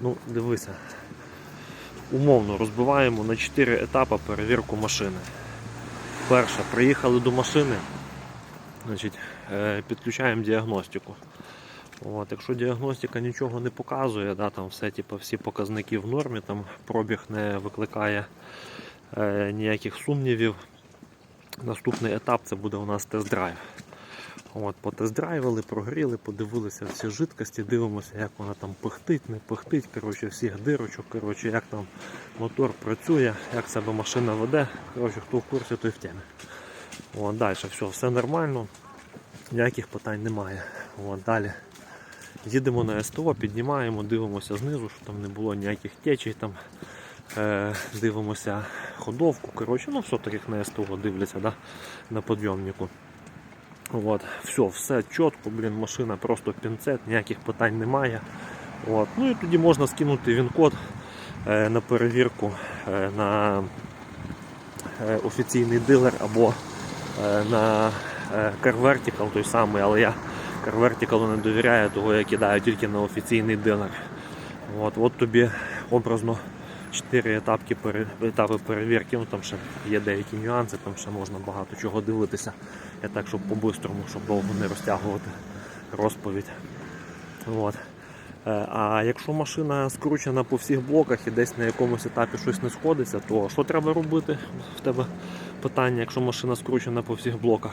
Ну, дивися. Умовно розбиваємо на 4 етапи перевірку машини. Перше, приїхали до машини, значить, е, підключаємо діагностику. От, якщо діагностика нічого не показує, да, там все, типу, всі показники в нормі, там пробіг не викликає е, ніяких сумнівів. Наступний етап це буде у нас тест-драйв. От, потест-драйвили, прогріли, подивилися всі жидкості, дивимося, як вона там пихтить, не пихтить, коротше, всіх дирочок, коротше, як там мотор працює, як себе машина веде. Коротше, хто в курсі, той в темі. От, далі, все, все нормально, ніяких питань немає. От, далі. Їдемо на СТО, піднімаємо, дивимося знизу, щоб там не було ніяких течій, там, е, дивимося ходовку. Коротше, ну все так на СТО дивляться да, на підйомнику. От, все, все чітко, блін, машина просто пінцет, ніяких питань немає. От. Ну і тоді можна скинути він-код е, на перевірку е, на е, офіційний дилер або на е, Car Vertical той самий, але я Car Vertical не довіряю, того я кидаю тільки на офіційний дилер. От, от тобі образно 4 етапки, етапи перевірки, ну там ще є деякі нюанси, там ще можна багато чого дивитися. Я так, щоб по-бистрому, щоб довго не розтягувати розповідь. От. Е, А якщо машина скручена по всіх блоках і десь на якомусь етапі щось не сходиться, то що треба робити? В тебе питання, якщо машина скручена по всіх блоках.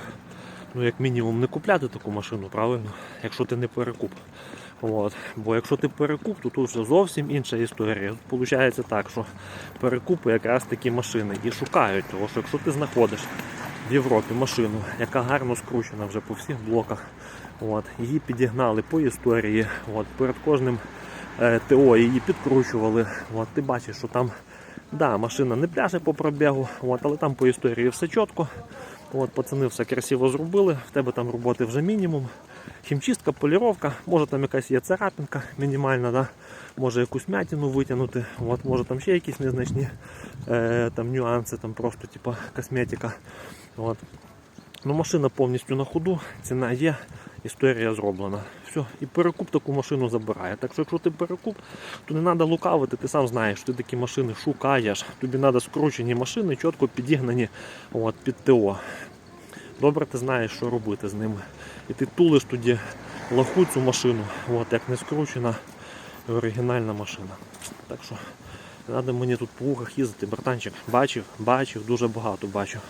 Ну, як мінімум, не купляти таку машину, правильно? Якщо ти не перекуп. От. Бо якщо ти перекуп, то тут вже зовсім інша історія. Получається так, що перекупи якраз такі машини і шукають, того, що якщо ти знаходиш в Європі машину, яка гарно скручена вже по всіх блоках, от, її підігнали по історії, от, перед кожним е, ТО її підкручували. От, ти бачиш, що там да, машина не пляже по пробігу, от, але там по історії все чітко. От, пацани все красиво зробили, в тебе там роботи вже мінімум. Хімчистка, поліровка, може там якась є царапинка мінімальна, да? може якусь м'ятину витягнути, от, може там ще якісь незначні е, там, нюанси, там просто типу, косметика. От. Ну, машина повністю на ходу, ціна є, історія зроблена. Все, і перекуп таку машину забирає. Так що, якщо ти перекуп, то не треба лукавити, ти сам знаєш, ти такі машини шукаєш. Тобі треба скручені машини, чітко підігнані от, під ТО. Добре ти знаєш, що робити з ними. І ти тулиш тоді лаху цю машину, от, як не скручена оригінальна машина. Так що не треба мені тут по вухах їздити, братанчик. Бачив, бачив, дуже багато бачив.